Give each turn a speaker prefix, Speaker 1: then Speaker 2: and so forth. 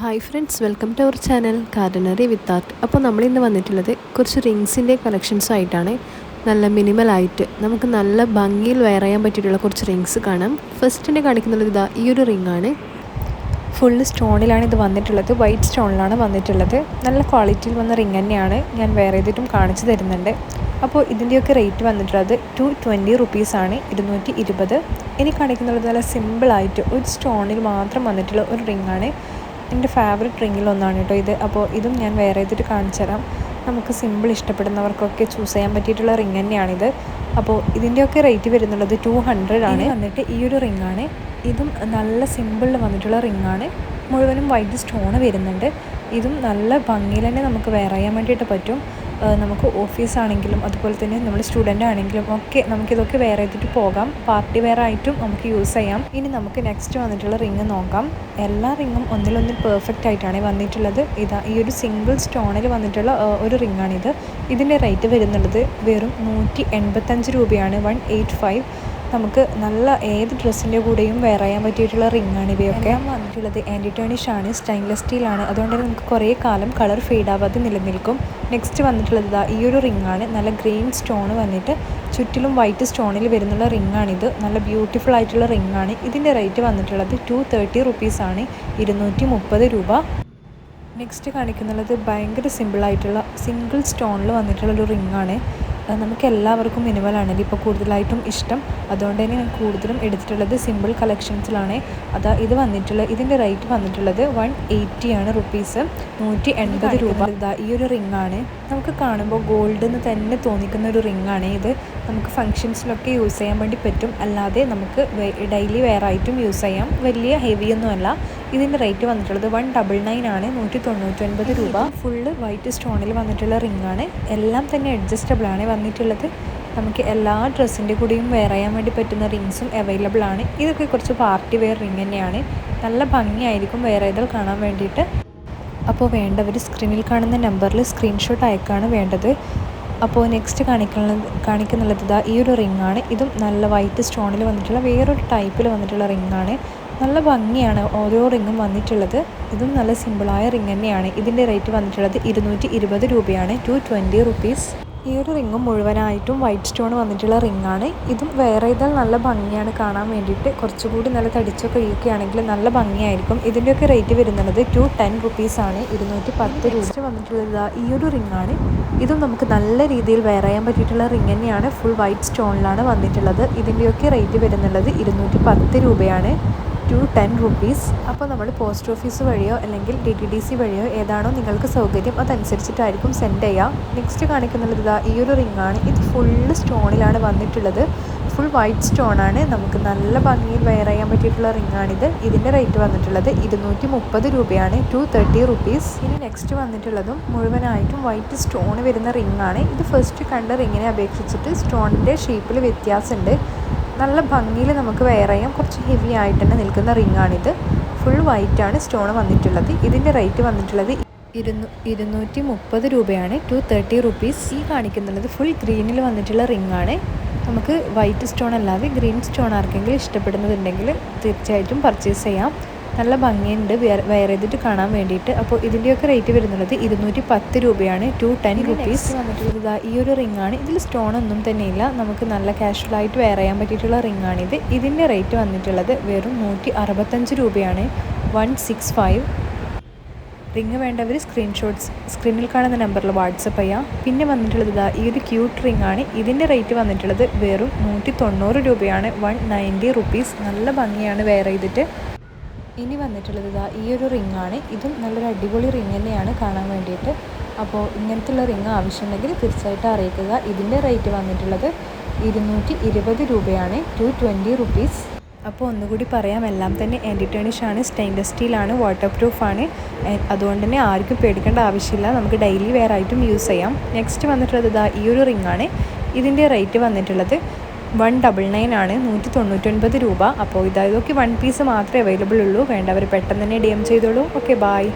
Speaker 1: Hi friends welcome to our channel gardenary with art അപ്പോൾ നമ്മളിന്ന് വന്നിട്ടുള്ളത് കുറച്ച് റിങ്സിന്റെ കളക്ഷൻസും ആയിട്ടാണ്. നല്ല മിനിമലായിട്ട് നമുക്ക് നല്ല ഭംഗിയിൽ വെയർ ചെയ്യാൻ പറ്റിയിട്ടുള്ള കുറച്ച് റിങ്സ് കാണാം. ഫസ്റ്റ് തന്നെ കാണിക്കുന്നത് ഇതാ ഈ ഒരു റിംഗ് ആണ്.
Speaker 2: ഫുള്ള് സ്റ്റോണിലാണ് ഇത് വന്നിട്ടുള്ളത്. വൈറ്റ് സ്റ്റോണിലാണ് വന്നിട്ടുള്ളത്. നല്ല ക്വാളിറ്റിയിൽ വന്ന റിംഗ് തന്നെയാണ് ഞാൻ വെയർ ചെയ്തിട്ടും കാണിച്ചു തരുന്നുണ്ട്. അപ്പോൾ ഇതിന്റെയൊക്കെ റേറ്റ് വന്നിട്ടുള്ളത് ടു ട്വന്റി റുപ്പീസാണ് ഇരുന്നൂറ്റി ഇരുപത്. ഇനി കാണിക്കുന്നുള്ളത് നല്ല സിമ്പിളായിട്ട് ഒരു സ്റ്റോണിൽ മാത്രം വന്നിട്ടുള്ള ഒരു റിങ്ങാണ് എന്റെ ഫേവററ്റ് റിങ്ങിലൊന്നാണ് കേട്ടോ ഇത്. അപ്പോൾ ഇതും ഞാൻ വേറെ ഇതിട്ട് കാണിച്ചു തരാം. നമുക്ക് സിമ്പിൾ ഇഷ്ടപ്പെടുന്നവർക്കൊക്കെ ചൂസ് ചെയ്യാൻ പറ്റിയിട്ടുള്ള റിങ് തന്നെയാണിത് അപ്പോൾ ഇതിന്റെയൊക്കെ റേറ്റ് വരുന്നുള്ളത് ടു ഹൺഡ്രഡ് ആണ്. വന്നിട്ട് ഈ ഒരു റിങ്ങാണ് ഇതും നല്ല സിമ്പിളിൽ വന്നിട്ടുള്ള റിങ്ങാണ് മുഴുവനും വൈറ്റ് സ്റ്റോൺ വരുന്നുണ്ട്. ഇതും നല്ല ഭംഗിയിൽ തന്നെ നമുക്ക് വെയർ ചെയ്യാൻ വേണ്ടിയിട്ട് പറ്റും. നമുക്ക് ഓഫീസാണെങ്കിലും അതുപോലെ തന്നെ നമ്മൾ സ്റ്റുഡന്റ് ആണെങ്കിലും ഒക്കെ നമുക്കിതൊക്കെ വെയർ ചെയ്തിട്ട് പോകാം. പാർട്ടി വെയർ ആയിട്ടും നമുക്ക് യൂസ് ചെയ്യാം. ഇനി നമുക്ക് നെക്സ്റ്റ് വന്നിട്ടുള്ള റിങ് നോക്കാം. എല്ലാ റിങ്ങും ഒന്നിലൊന്നിൽ പെർഫെക്റ്റ് ആയിട്ടാണ് വന്നിട്ടുള്ളത്. ഇതാ ഈ ഒരു സിംഗിൾ സ്റ്റോണിൽ വന്നിട്ടുള്ള ഒരു റിങ്ങാണിത്. ഇതിന്റെ റേറ്റ് വരുന്നുള്ളത് വെറും നൂറ്റി രൂപയാണ്. One eight five. നമുക്ക് നല്ല ഏത് ഡ്രസ്സിന്റെ കൂടെയും വെയർ ചെയ്യാൻ പറ്റിയിട്ടുള്ള റിങ്ങാണ് ഇവയൊക്കെ. വന്നിട്ടുള്ളത് ആന്റി ടേണിഷ് ആണ് സ്റ്റൈൻലെസ് സ്റ്റീലാണ് അതുകൊണ്ട് തന്നെ നമുക്ക് കുറേ കാലം കളർ ഫെയ്ഡ് ആവാതെ നിലനിൽക്കും. നെക്സ്റ്റ് വന്നിട്ടുള്ളത് ഈ ഒരു റിങ്ങാണ് നല്ല ഗ്രീൻ സ്റ്റോൺ വന്നിട്ട് ചുറ്റിലും വൈറ്റ് സ്റ്റോണിൽ വരുന്നുള്ള റിങ്ങാണിത് നല്ല ബ്യൂട്ടിഫുൾ ആയിട്ടുള്ള റിങ്ങാണ് ഇതിന്റെ റേറ്റ് വന്നിട്ടുള്ളത് ടു തേർട്ടി റുപ്പീസാണ് ഇരുന്നൂറ്റി മുപ്പത് രൂപ. നെക്സ്റ്റ് കാണിക്കുന്നുള്ളത് ഭയങ്കര സിമ്പിളായിട്ടുള്ള സിംഗിൾ സ്റ്റോണിൽ വന്നിട്ടുള്ള വന്നിട്ടുള്ളൊരു റിങ്ങാണ് നമുക്ക് എല്ലാവർക്കും മിനിമലാണെങ്കിൽ ഇപ്പോൾ കൂടുതലായിട്ടും ഇഷ്ടം. അതുകൊണ്ട് തന്നെ ഞാൻ കൂടുതലും എടുത്തിട്ടുള്ളത് സിമ്പിൾ കളക്ഷൻസിലാണ്. അതാ ഇത് വന്നിട്ടുള്ള ഇതിന്റെ റേറ്റ് വന്നിട്ടുള്ളത് വൺ എയ്റ്റി ആണ് റുപ്പീസ്. നൂറ്റി എൺപത് രൂപ. ഇതാ ഈ ഒരു റിങ്ങാണ്. നമുക്ക് കാണുമ്പോൾ ഗോൾഡ് എന്ന് തന്നെ തോന്നിക്കുന്ന ഒരു റിംഗ് ആണ് ഇത്. നമുക്ക് ഫങ്ഷൻസിലൊക്കെ യൂസ് ചെയ്യാൻ വേണ്ടി പറ്റും. അല്ലാതെ നമുക്ക് ഡെയിലി വെയർ ആയിട്ടും യൂസ് ചെയ്യാം. വലിയ ഹെവിയൊന്നുമല്ല. ഇതിന്റെ റേറ്റ് വന്നിട്ടുള്ളത് വൺ ഡബിൾ നയൻ ആണ് നൂറ്റി തൊണ്ണൂറ്റൊൻപത് രൂപ. ഫുള്ള് വൈറ്റ് സ്റ്റോണിൽ വന്നിട്ടുള്ള റിംഗ് ആണ്. എല്ലാം തന്നെ അഡ്ജസ്റ്റബിൾ ആണ് വന്നിട്ടുള്ളത്. നമുക്ക് എല്ലാ ഡ്രസ്സിന്റെ കൂടെയും വെയർ ചെയ്യാൻ വേണ്ടി പറ്റുന്ന റിങ്സും അവൈലബിൾ ആണ്. ഇതൊക്കെ കുറച്ച് പാർട്ടി വെയർ റിങ് തന്നെയാണ്. നല്ല ഭംഗിയായിരിക്കും വെയർ ചെയ്താൽ കാണാൻ വേണ്ടിയിട്ട്. അപ്പോൾ വേണ്ടവർ സ്ക്രീനിൽ കാണുന്ന നമ്പറിൽ സ്ക്രീൻഷോട്ട് അയക്കാണ് വേണ്ടത്. അപ്പോൾ നെക്സ്റ്റ് കാണിക്കുന്ന കാണിക്കുന്നുള്ളത് ഇതാ ഈ ഒരു റിംഗ് ആണ്. ഇതും നല്ല വൈറ്റ് സ്റ്റോണിൽ വന്നിട്ടുള്ള വേറൊരു ടൈപ്പിൽ വന്നിട്ടുള്ള റിങ്ങാണ് നല്ല ഭംഗിയാണ് ഓരോ റിങ്ങും വന്നിട്ടുള്ളത്. ഇതും നല്ല സിമ്പിളായ റിങ് തന്നെയാണ്. ഇതിന്റെ റേറ്റ് വന്നിട്ടുള്ളത് ഇരുന്നൂറ്റി ഇരുപത് രൂപയാണ്. ടു ട്വന്റി റുപ്പീസ് ഈ ഒരു റിങ്ങും മുഴുവനായിട്ടും വൈറ്റ് സ്റ്റോൺ വന്നിട്ടുള്ള റിങ്ങാണ് ഇതും വേറെ ചെയ്താൽ നല്ല ഭംഗിയാണ് കാണാൻ വേണ്ടിയിട്ട് കുറച്ചുകൂടി നല്ല തടിച്ചൊക്കെ ഇരിക്കുകയാണെങ്കിൽ നല്ല ഭംഗിയായിരിക്കും. ഇതിന്റെയൊക്കെ റേറ്റ് വരുന്നത് ടു ടെൻ റുപ്പീസാണ് ഇരുന്നൂറ്റി പത്ത് രൂപ. വന്നിട്ടുള്ളത് ഈ ഒരു റിങ്ങാണ് ഇതും നമുക്ക് നല്ല രീതിയിൽ വെയർ ചെയ്യാൻ പറ്റിയിട്ടുള്ള റിങ് തന്നെയാണ്. ഫുൾ വൈറ്റ് സ്റ്റോണിലാണ് വന്നിട്ടുള്ളത്. ഇതിന്റെയൊക്കെ റേറ്റ് വരുന്നുള്ളത് ഇരുന്നൂറ്റി പത്ത് രൂപയാണ്. ടു ടെൻ റുപ്പീസ് അപ്പോൾ നമ്മൾ പോസ്റ്റ് ഓഫീസ് വഴിയോ അല്ലെങ്കിൽ ഡി ടി ഡി സി വഴിയോ ഏതാണോ നിങ്ങൾക്ക് സൗകര്യം അതനുസരിച്ചിട്ടായിരിക്കും സെൻഡ് ചെയ്യുക. നെക്സ്റ്റ് കാണിക്കുന്നത് ഇതാ ഈ ഒരു റിംഗ് ആണ്. ഇത് ഫുള്ള് സ്റ്റോണിലാണ് വന്നിട്ടുള്ളത്. ഫുൾ വൈറ്റ് സ്റ്റോൺ ആണ്. നമുക്ക് നല്ല ഭംഗിയിൽ വെയർ ചെയ്യാൻ പറ്റിയിട്ടുള്ള റിങ്ങാണിത് ഇതിന്റെ റേറ്റ് വന്നിട്ടുള്ളത് ഇരുന്നൂറ്റി മുപ്പത് രൂപയാണ്. ടു തേർട്ടി റുപ്പീസ് ഇനി നെക്സ്റ്റ് വന്നിട്ടുള്ളതും മുഴുവനായിട്ടും വൈറ്റ് സ്റ്റോൺ വരുന്ന റിങ്ങാണ് ഇത് ഫസ്റ്റ് കണ്ട റിങ്ങിനെ അപേക്ഷിച്ചിട്ട് സ്റ്റോണിന്റെ ഷേപ്പിൽ വ്യത്യാസമുണ്ട്. നല്ല ഭംഗിയിൽ നമുക്ക് വെയർ ചെയ്യാം. കുറച്ച് ഹെവി ആയിട്ട് തന്നെ നിൽക്കുന്ന റിങ്ങാണിത് ഫുൾ വൈറ്റ് ആണ്. സ്റ്റോൺ വന്നിട്ടുള്ളത്. ഇതിന്റെ റേറ്റ് വന്നിട്ടുള്ളത് ഇരുന്നൂ ഇരുന്നൂറ്റി മുപ്പത് രൂപയാണ്. ടു തേർട്ടി റുപ്പീസ് ഈ കാണിക്കുന്നുള്ളത് ഫുൾ ഗ്രീനിൽ വന്നിട്ടുള്ള റിങ്ങാണ് നമുക്ക് വൈറ്റ് സ്റ്റോൺ അല്ലാതെ ഗ്രീൻ സ്റ്റോൺ ആർക്കെങ്കിലും ഇഷ്ടപ്പെടുന്നതുണ്ടെങ്കിൽ തീർച്ചയായിട്ടും പർച്ചേസ് ചെയ്യാം. നല്ല ഭംഗിയുണ്ട് വെയർ ചെയ്തിട്ട് കാണാൻ വേണ്ടിയിട്ട്. അപ്പോൾ ഇതിന്റെയൊക്കെ റേറ്റ് വരുന്നത് ഇരുന്നൂറ്റി പത്ത് രൂപയാണ് ടു ടെൻ റുപ്പീസ് വന്നിട്ടുള്ളത് ഈ ഒരു റിംഗ് ആണ്. ഇതിൽ സ്റ്റോൺ ഒന്നും ഇല്ല നമുക്ക് നല്ല കാഷ്വലായിട്ട് വെയർ ചെയ്യാൻ പറ്റിയിട്ടുള്ള റിംഗ് ആണിത് ഇതിന്റെ റേറ്റ് വന്നിട്ടുള്ളത് വെറും നൂറ്റി അറുപത്തഞ്ച് രൂപയാണ്. വൺ സിക്സ് ഫൈവ് റിങ് വേണ്ടവർ സ്ക്രീൻഷോട്ട്സ് സ്ക്രീനിൽ കാണുന്ന നമ്പറിൽ വാട്സപ്പ് ചെയ്യാം. പിന്നെ വന്നിട്ടുള്ളത് ഇതാ ഈ ഒരു ക്യൂട്ട് റിംഗ് ആണ്. ഇതിന്റെ റേറ്റ് വന്നിട്ടുള്ളത് വെറും നൂറ്റി തൊണ്ണൂറ് രൂപയാണ്. വൺ നയന്റി റുപ്പീസ് നല്ല ഭംഗിയാണ് വെയർ ചെയ്തിട്ട്. ഇനി വന്നിട്ടുള്ളത് ഇതാ ഈ ഒരു റിംഗ് ആണ് ഇതും നല്ലൊരു അടിപൊളി റിംഗ് തന്നെയാണ് കാണാൻ വേണ്ടിയിട്ട്. അപ്പോൾ ഇങ്ങനത്തുള്ള റിംഗ് ആവശ്യമുണ്ടെങ്കിൽ തീർച്ചയായിട്ടും അറിയിക്കുക. ഇതിന്റെ റേറ്റ് വന്നിട്ടുള്ളത് ഇരുന്നൂറ്റി ഇരുപത് രൂപയാണ്. Two twenty rupees. അപ്പോൾ ഒന്നുകൂടി പറയാം. എല്ലാം തന്നെ ആന്റി ആണ്. സ്റ്റെയിൻലെസ് സ്റ്റീലാണ് വാട്ടർ പ്രൂഫാണ് അതുകൊണ്ട് തന്നെ ആർക്കും പേടിക്കേണ്ട ആവശ്യമില്ല. നമുക്ക് ഡെയിലി വെയർ ആയിട്ടും യൂസ് ചെയ്യാം. നെക്സ്റ്റ് വന്നിട്ടുള്ളത് ഇതാ ഈ ഒരു റിംഗ് ആണ് ഇതിന്റെ റേറ്റ് വന്നിട്ടുള്ളത് വൺ ഡബിൾ നയൻ ആണ് നൂറ്റി തൊണ്ണൂറ്റൊൻപത് രൂപ. അപ്പോൾ ഇതൊക്കെ വൺ പീസ് മാത്രമേ അവൈലബിൾ ഉള്ളൂ. വേണ്ടവർ പെട്ടെന്ന് തന്നെ ഡി എം ചെയ്തോളൂ. Okay bye